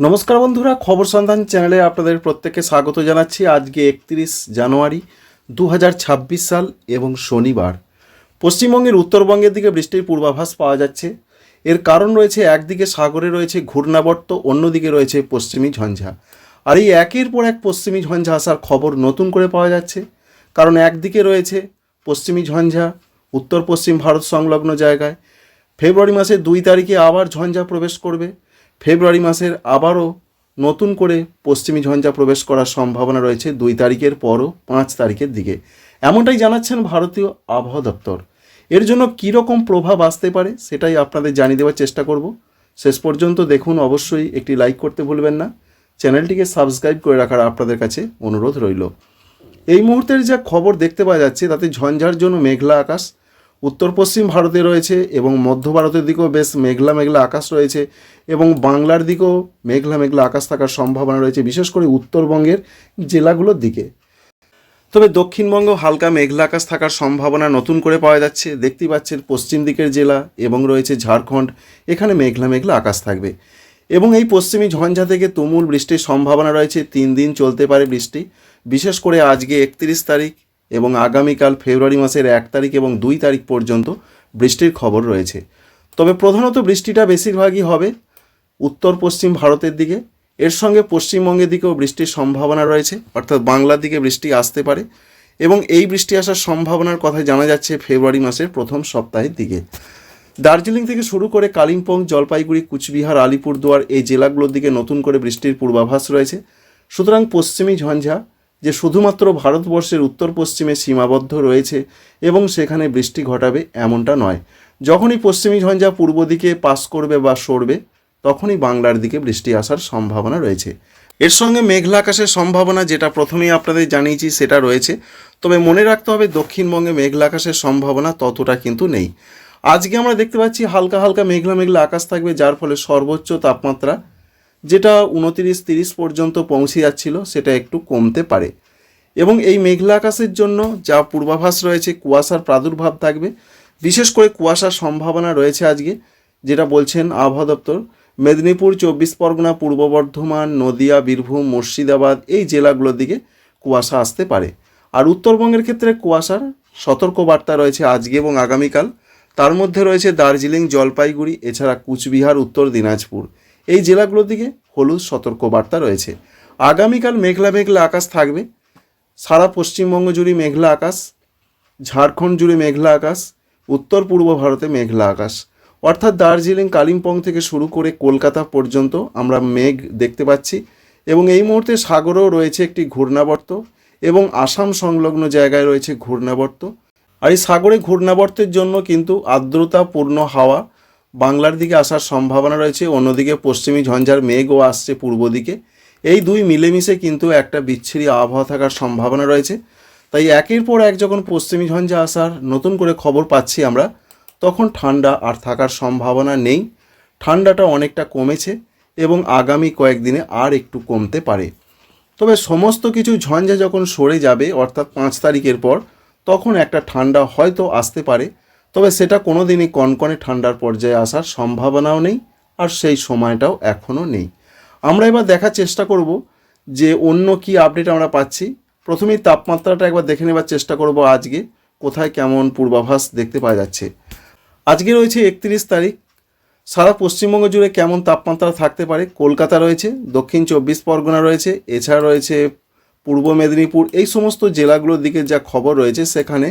নমস্কার বন্ধুরা, খবর সন্ধান চ্যানেলে আপনাদের প্রত্যেককে স্বাগত জানাচ্ছি। আজকে একত্রিশ জানুয়ারি দু হাজার ছাব্বিশ সাল এবং শনিবার। পশ্চিমবঙ্গের উত্তরবঙ্গের দিকে বৃষ্টির পূর্বাভাস পাওয়া যাচ্ছে। এর কারণ রয়েছে, একদিকে সাগরে রয়েছে ঘূর্ণাবর্ত, অন্যদিকে রয়েছে পশ্চিমী ঝঞ্ঝা। আর এই একের পর এক পশ্চিমী ঝঞ্ঝা আসার খবর নতুন করে পাওয়া যাচ্ছে। কারণ একদিকে রয়েছে পশ্চিমী ঝঞ্ঝা, উত্তর পশ্চিম ভারত সংলগ্ন জায়গায়। ফেব্রুয়ারি মাসের দুই তারিখে আবার ঝঞ্ঝা প্রবেশ করবে। ফেব্রুয়ারি মাসের আবারও নতুন করে পশ্চিমী ঝঞ্ঝা প্রবেশ করার সম্ভাবনা রয়েছে দুই তারিখের পরও পাঁচ তারিখের দিকে। এমনটাই জানাচ্ছেন ভারতীয় আবহাওয়া দপ্তর। এর জন্য কীরকম প্রভাব আসতে পারে সেটাই আপনাদের জানিয়ে দেওয়ার চেষ্টা করব। শেষ পর্যন্ত দেখুন অবশ্যই একটি লাইক করতে ভুলবেন না। চ্যানেলটিকে সাবস্ক্রাইব করে রাখার আপনাদের কাছে অনুরোধ রইল। এই মুহূর্তের যা খবর দেখতে পাওয়া যাচ্ছে, তাতে ঝঞ্ঝার জন্য মেঘলা আকাশ উত্তর পশ্চিম ভারতে রয়েছে এবং মধ্য ভারতের দিকেও বেশ মেঘলা মেঘলা আকাশ রয়েছে এবং বাংলার দিকেও মেঘলা মেঘলা আকাশ থাকার সম্ভাবনা রয়েছে, বিশেষ করে উত্তরবঙ্গের জেলাগুলোর দিকে। তবে দক্ষিণবঙ্গ হালকা মেঘলা আকাশ থাকার সম্ভাবনা নতুন করে পাওয়া যাচ্ছে। দেখতে পাচ্ছেন পশ্চিম দিকের জেলা এবং রয়েছে ঝাড়খণ্ড, এখানে মেঘলা মেঘলা আকাশ থাকবে। এবং এই পশ্চিমী ঝঞ্ঝা থেকে তুমুল বৃষ্টির সম্ভাবনা রয়েছে। তিন দিন চলতে পারে বৃষ্টি। বিশেষ করে আজকে একত্রিশ তারিখ এবং আগামীকাল ফেব্রুয়ারি মাসের এক তারিখ এবং দুই তারিখ পর্যন্ত বৃষ্টির খবর রয়েছে। তবে প্রধানত বৃষ্টিটা বেশিরভাগই হবে উত্তর পশ্চিম ভারতের দিকে। এর সঙ্গে পশ্চিমবঙ্গের দিকেও বৃষ্টির সম্ভাবনা রয়েছে, অর্থাৎ বাংলার দিকে বৃষ্টি আসতে পারে এবং এই বৃষ্টি আসার সম্ভাবনার কথা জানা যাচ্ছে ফেব্রুয়ারি মাসের প্রথম সপ্তাহের দিকে। দার্জিলিং থেকে শুরু করে কালিম্পং, জলপাইগুড়ি, কুচবিহার, আলিপুরদুয়ার এই জেলাগুলোর দিকে নতুন করে বৃষ্টির পূর্বাভাস রয়েছে। সুতরাং পশ্চিমী ঝঞ্ঝা যে শুধুমাত্র ভারতবর্ষের উত্তর পশ্চিমে সীমাবদ্ধ রয়েছে এবং সেখানে বৃষ্টি ঘটাবে এমনটা নয়। যখনই পশ্চিমী ঝঞ্ঝা পূর্ব দিকে পাস করবে বা সরবে, তখনই বাংলার দিকে বৃষ্টি আসার সম্ভাবনা রয়েছে। এর সঙ্গে মেঘলা আকাশের সম্ভাবনা যেটা প্রথমেই আপনাদের জানিয়েছি সেটা রয়েছে। তবে মনে রাখতে হবে, দক্ষিণবঙ্গে মেঘলা আকাশের সম্ভাবনা ততটা কিন্তু নেই। আজকে আমরা দেখতে পাচ্ছি হালকা হালকা মেঘলা মেঘলা আকাশ থাকবে, যার ফলে সর্বোচ্চ তাপমাত্রা যেটা উনতিরিশ তিরিশ পর্যন্ত পৌঁছে যাচ্ছিল, সেটা একটু কমতে পারে। এবং এই মেঘলা আকাশের জন্য যা পূর্বাভাস রয়েছে, কুয়াশার প্রাদুর্ভাব থাকবে। বিশেষ করে কুয়াশার সম্ভাবনা রয়েছে আজকে, যেটা বলছেন আবহাওয়া দপ্তর। মেদিনীপুর, চব্বিশ পরগনা, পূর্ব বর্ধমান, নদিয়া, বীরভূম, মুর্শিদাবাদ, এই জেলাগুলোর দিকে কুয়াশা আসতে পারে। আর উত্তরবঙ্গের ক্ষেত্রে কুয়াশার সতর্কবার্তা রয়েছে আজকে এবং আগামীকাল। তার মধ্যে রয়েছে দার্জিলিং, জলপাইগুড়ি, এছাড়া কুচবিহার, উত্তর দিনাজপুর। এই জেলাগুলোর দিকে হলুদ সতর্কবার্তা রয়েছে। আগামীকাল মেঘলা মেঘলা আকাশ থাকবে। সারা পশ্চিমবঙ্গ জুড়ে মেঘলা আকাশ, ঝাড়খণ্ড জুড়ে মেঘলা আকাশ, উত্তর পূর্ব ভারতে মেঘলা আকাশ। অর্থাৎ দার্জিলিং, কালিম্পং থেকে শুরু করে কলকাতা পর্যন্ত আমরা মেঘ দেখতে পাচ্ছি এবং এই মুহূর্তে সাগরেও রয়েছে একটি ঘূর্ণাবর্ত এবং আসাম সংলগ্ন জায়গায় রয়েছে ঘূর্ণাবর্ত। আর এই সাগরে ঘূর্ণাবর্তের জন্য কিন্তু আর্দ্রতাপূর্ণ হাওয়া বাংলার দিকে আসার সম্ভাবনা রয়েছে, অন্যদিকে পশ্চিমী ঝঞ্ঝার মেঘও আসছে পূর্ব দিকে। এই দুই মিলেমিশে কিন্তু একটা বিচ্ছিরি আবহাওয়া থাকার সম্ভাবনা রয়েছে। তাই একের পর এক যখন পশ্চিমী ঝঞ্ঝা আসার নতুন করে খবর পাচ্ছি আমরা, তখন ঠান্ডা আর থাকার সম্ভাবনা নেই। ঠান্ডাটা অনেকটা কমেছে এবং আগামী কয়েকদিনে আর একটু কমতে পারে। তবে সমস্ত কিছু ঝঞ্ঝা যখন সরে যাবে, অর্থাৎ পাঁচ তারিখের পর, তখন একটা ঠান্ডা হয়তো আসতে পারে। তবে সেটা কোনো দিনই কনকনে ঠান্ডার পর্যায়ে আসার সম্ভাবনাও নেই আর সেই সময়টাও এখনও নেই। আমরা এবার দেখার চেষ্টা করব যে অন্য কি আপডেট আমরা পাচ্ছি। প্রথমেই তাপমাত্রাটা একবার দেখে নেবার চেষ্টা করব আজকে, কোথায় কেমন পূর্বাভাস দেখতে পাওয়া যাচ্ছে। আজকে রয়েছে একত্রিশ তারিখ। সারা পশ্চিমবঙ্গ জুড়ে কেমন তাপমাত্রা থাকতে পারে? কলকাতা রয়েছে, দক্ষিণ চব্বিশ পরগনা রয়েছে, এছাড়া রয়েছে পূর্ব মেদিনীপুর। এই সমস্ত জেলাগুলোর দিকে যা খবর রয়েছে, সেখানে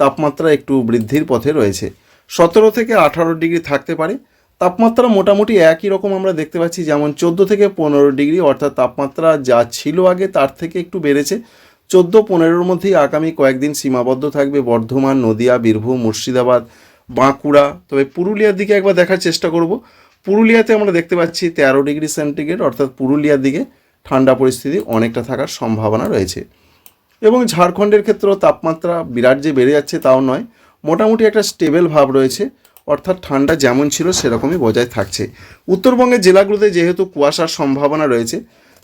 তাপমাত্রা একটু বৃদ্ধির পথে রয়েছে। সতেরো থেকে আঠারো ডিগ্রি থাকতে পারে। তাপমাত্রা মোটামুটি একই রকম আমরা দেখতে পাচ্ছি, যেমন চোদ্দ থেকে পনেরো ডিগ্রি, অর্থাৎ তাপমাত্রা যা ছিল আগে তার থেকে একটু বেড়েছে। চোদ্দ পনেরোর মধ্যেই আগামী কয়েকদিন সীমাবদ্ধ থাকবে বর্ধমান, নদিয়া, বীরভূম, মুর্শিদাবাদ, বাঁকুড়া। তবে পুরুলিয়ার দিকে একবার দেখার চেষ্টা করব। পুরুলিয়াতে আমরা দেখতে পাচ্ছি তেরো ডিগ্রি সেন্টিগ্রেড, অর্থাৎ পুরুলিয়ার দিকে ঠান্ডা পরিস্থিতি অনেকটা থাকার সম্ভাবনা রয়েছে। এবং ঝাড়খণ্ডের ক্ষেত্রেও তাপমাত্রা বিরাট যে বেড়ে যাচ্ছে তাও নয়, মোটামুটি একটা স্টেবল ভাব রয়েছে, অর্থাৎ ঠান্ডা যেমন ছিল সেরকমই বজায় থাকছে। উত্তরবঙ্গের জেলাগুলোতে যেহেতু কুয়াশার সম্ভাবনা রয়েছে,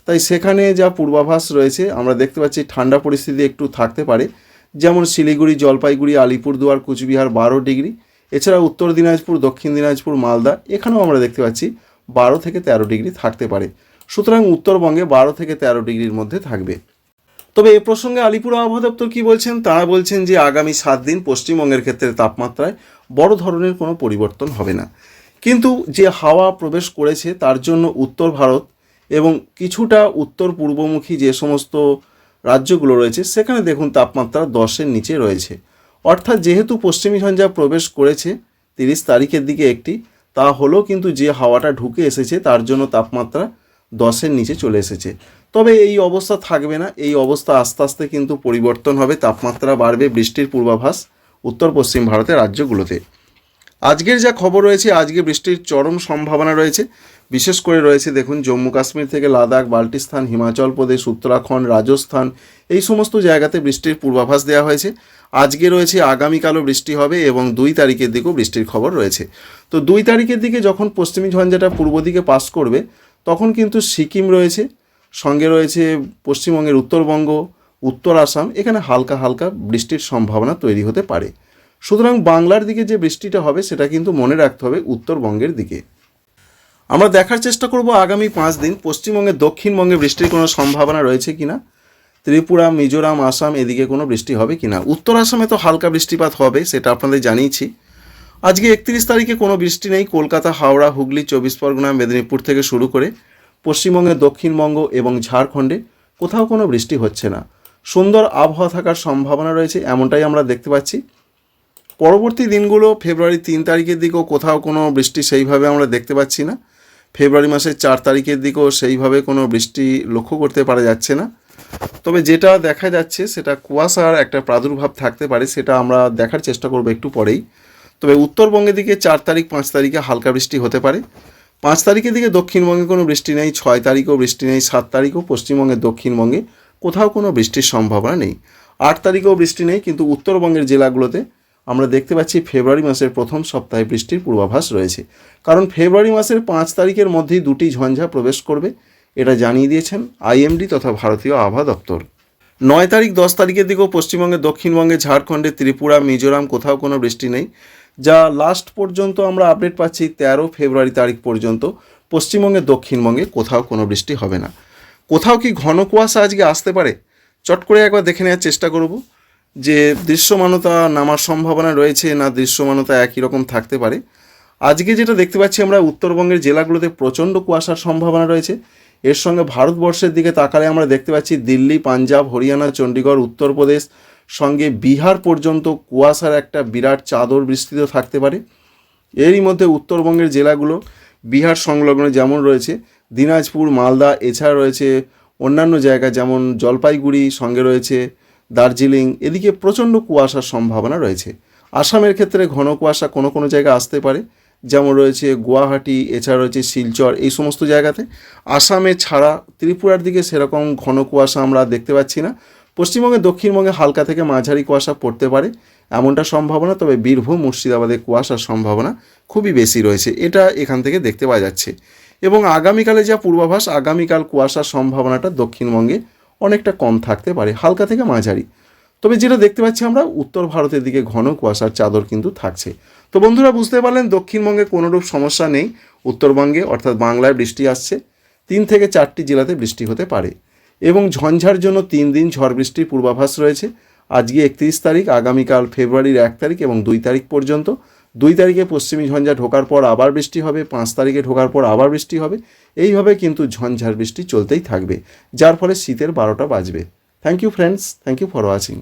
তাই সেখানে যা পূর্বাভাস রয়েছে, আমরা দেখতে পাচ্ছি ঠান্ডা পরিস্থিতি একটু থাকতে পারে। যেমন শিলিগুড়ি, জলপাইগুড়ি, আলিপুরদুয়ার, কুচবিহার বারো ডিগ্রি। এছাড়া উত্তর দিনাজপুর, দক্ষিণ দিনাজপুর, মালদা, এখানেও আমরা দেখতে পাচ্ছি বারো থেকে তেরো ডিগ্রি থাকতে পারে। সুতরাং উত্তরবঙ্গে বারো থেকে তেরো ডিগ্রির মধ্যে থাকবে। তবে এ প্রসঙ্গে আলিপুর আবহাওয়া দপ্তর কী বলছেন? তারা বলছেন যে আগামী সাত দিন পশ্চিমবঙ্গের ক্ষেত্রে তাপমাত্রায় বড় ধরনের কোনো পরিবর্তন হবে না। কিন্তু যে হাওয়া প্রবেশ করেছে তার জন্য উত্তর ভারত এবং কিছুটা উত্তর পূর্বমুখী যে সমস্ত রাজ্যগুলো রয়েছে, সেখানে দেখুন তাপমাত্রা দশের নিচে রয়েছে। অর্থাৎ যেহেতু পশ্চিমী ঝঞ্ঝা প্রবেশ করেছে তিরিশ তারিখের দিকে একটি, তা হলো কিন্তু যে হাওয়াটা ঢুকে এসেছে তার জন্য তাপমাত্রা দশের নিচে চলে এসেছে। তবে এই অবস্থা থাকবে না। এই অবস্থা আস্তে আস্তে কিন্তু পরিবর্তন হবে। তাপমাত্রা বাড়বে বৃষ্টির পূর্বাভাস উত্তর পশ্চিম ভারতের রাজ্যগুলোতে। আজকের যা খবর রয়েছে, আজকে বৃষ্টির চরম সম্ভাবনা রয়েছে। বিশেষ করে রয়েছে, দেখুন, জম্মু কাশ্মীর থেকে লাদাখ, বাল্টিস্তান, হিমাচল প্রদেশ, উত্তরাখণ্ড, রাজস্থান, এই সমস্ত জায়গাতে বৃষ্টির পূর্বাভাস দেওয়া হয়েছে। আজকে রয়েছে, আগামীকালও বৃষ্টি হবে এবং দুই তারিখের দিকেও বৃষ্টির খবর রয়েছে। তো দুই তারিখের দিকে যখন পশ্চিমী ঝঞ্ঝাটা পূর্ব দিকে পাস করবে তখন কিন্তু সিকিম রয়েছে, সঙ্গে রয়েছে পশ্চিমবঙ্গের উত্তরবঙ্গ, উত্তর আসাম, এখানে হালকা হালকা বৃষ্টির সম্ভাবনা তৈরি হতে পারে। সুতরাং বাংলার দিকে যে বৃষ্টিটা হবে, সেটা কিন্তু মনে রাখতে হবে উত্তরবঙ্গের দিকে। আমরা দেখার চেষ্টা করব আগামী পাঁচ দিন পশ্চিমবঙ্গের দক্ষিণবঙ্গে বৃষ্টির কোনো সম্ভাবনা রয়েছে কিনা? ত্রিপুরা, মিজোরাম, আসাম, এদিকে কোনো বৃষ্টি হবে কি না উত্তর আসামে তো হালকা বৃষ্টিপাত হবে, সেটা আপনাদের জানিয়েছি। আজকে একত্রিশ তারিখে কোনো বৃষ্টি নেই। কলকাতা, হাওড়া, হুগলি, চব্বিশ পরগনা, মেদিনীপুর থেকে শুরু করে পশ্চিমবঙ্গের দক্ষিণবঙ্গ এবং ঝাড়খণ্ডে কোথাও কোনো বৃষ্টি হচ্ছে না। সুন্দর আবহাওয়া থাকার সম্ভাবনা রয়েছে, এমনটাই আমরা দেখতে পাচ্ছি। পরবর্তী দিনগুলো ফেব্রুয়ারি তিন তারিখের দিকেও কোথাও কোনো বৃষ্টি সেইভাবে আমরা দেখতে পাচ্ছি না। ফেব্রুয়ারি মাসের চার তারিখের দিকেও সেইভাবে কোনো বৃষ্টি লক্ষ্য করতে পারা যাচ্ছে না। তবে যেটা দেখা যাচ্ছে, সেটা কুয়াশার একটা প্রাদুর্ভাব থাকতে পারে, সেটা আমরা দেখার চেষ্টা করব একটু পরেই। তবে উত্তরবঙ্গের দিকে চার তারিখ, পাঁচ তারিখে হালকা বৃষ্টি হতে পারে। পাঁচ তারিখের দিকে দক্ষিণবঙ্গে কোনো বৃষ্টি নেই, ছয় তারিখও বৃষ্টি নেই, সাত তারিখও পশ্চিমবঙ্গের দক্ষিণবঙ্গে কোথাও কোনো বৃষ্টির সম্ভাবনা নেই। আট তারিখেও বৃষ্টি নেই, কিন্তু উত্তরবঙ্গের জেলাগুলোতে আমরা দেখতে পাচ্ছি ফেব্রুয়ারি মাসের প্রথম সপ্তাহে বৃষ্টির পূর্বাভাস রয়েছে। কারণ ফেব্রুয়ারি মাসের পাঁচ তারিখের মধ্যেই দুটি ঝঞ্ঝা প্রবেশ করবে, এটা জানিয়ে দিয়েছেন আইএমডি তথা ভারতীয় আবহাওয়া দপ্তর। নয় তারিখ, দশ তারিখের দিকেও পশ্চিমবঙ্গে, দক্ষিণবঙ্গে, ঝাড়খণ্ডে, ত্রিপুরা, মিজোরাম কোথাও কোনো বৃষ্টি নেই। যা লাস্ট পর্যন্ত আমরা আপডেট পাচ্ছি তেরো ফেব্রুয়ারি তারিখ পর্যন্ত। পশ্চিমবঙ্গে, দক্ষিণবঙ্গে কোথাও কোনো বৃষ্টি হবে না। কোথাও কি ঘন কুয়াশা আজকে আসতে পারে? চট করে একবার দেখে নেওয়ার চেষ্টা করব যে দৃশ্যমানতা নামার সম্ভাবনা রয়েছে না দৃশ্যমানতা একই রকম থাকতে পারে। আজকে যেটা দেখতে পাচ্ছি আমরা, উত্তরবঙ্গের জেলাগুলোতে প্রচণ্ড কুয়াশার সম্ভাবনা রয়েছে। এর সঙ্গে ভারতবর্ষের দিকে তাকালে আমরা দেখতে পাচ্ছি দিল্লি, পাঞ্জাব, হরিয়ানা, চণ্ডীগড়, উত্তরপ্রদেশ সঙ্গে বিহার পর্যন্ত কুয়াশার একটা বিরাট চাদর বিস্তৃত থাকতে পারে। এরই মধ্যে উত্তরবঙ্গের জেলাগুলো, বিহার সংলগ্ন যেমন রয়েছে, দিনাজপুর, মালদা, এছাড়া রয়েছে অন্যান্য জায়গা যেমন জলপাইগুড়ি, সঙ্গে রয়েছে দার্জিলিং, এদিকে প্রচণ্ড কুয়াশার সম্ভাবনা রয়েছে। আসামের ক্ষেত্রে ঘন কুয়াশা কোনো কোনো জায়গা আসতে পারে, যেমন রয়েছে গুয়াহাটি, এছাড়া রয়েছে শিলচর, এই সমস্ত জায়গাতে। আসামে ছাড়া ত্রিপুরার দিকে সেরকম ঘন কুয়াশা আমরা দেখতে পাচ্ছি না। পশ্চিমবঙ্গে, দক্ষিণবঙ্গে হালকা থেকে মাঝারি কুয়াশা পড়তে পারে, এমনটা সম্ভাবনা, তবে বীরভূম, মুর্শিদাবাদে কুয়াশার সম্ভাবনা খুবই বেশি রয়েছে। এটা এখান থেকে দেখতে পাওয়া যাচ্ছে। এবং আগামীকালে যা পূর্বাভাস, আগামীকাল কুয়াশার সম্ভাবনাটা দক্ষিণবঙ্গে অনেকটা কম থাকতে পারে, হালকা থেকে মাঝারি। তবে যেটা দেখতে পাচ্ছি আমরা, উত্তর ভারতের দিকে ঘন কুয়াশার চাদর কিন্তু থাকছে। তো বন্ধুরা, বুঝতে পারলেন, দক্ষিণবঙ্গে কোনোরূপ সমস্যা নেই। উত্তরবঙ্গে, অর্থাৎ বাংলায় বৃষ্টি আসছে। তিন থেকে চারটি জেলাতে বৃষ্টি হতে পারে। এবং ঝঞ্ঝার জন্য তিন দিন ঝড় বৃষ্টির পূর্বাভাস রয়েছে। আজকে একত্রিশ তারিখ, আগামীকাল ফেব্রুয়ারির এক তারিখ এবং দুই তারিখ পর্যন্ত। দুই তারিখে পশ্চিমী ঝঞ্ঝা ঢোকার পর আবার বৃষ্টি হবে, পাঁচ তারিখে ঢোকার পর আবার বৃষ্টি হবে। এইভাবে কিন্তু ঝঞ্ঝার বৃষ্টি চলতেই থাকবে, যার ফলে শীতের বারোটা বাজবে। Thank you friends thank you for watching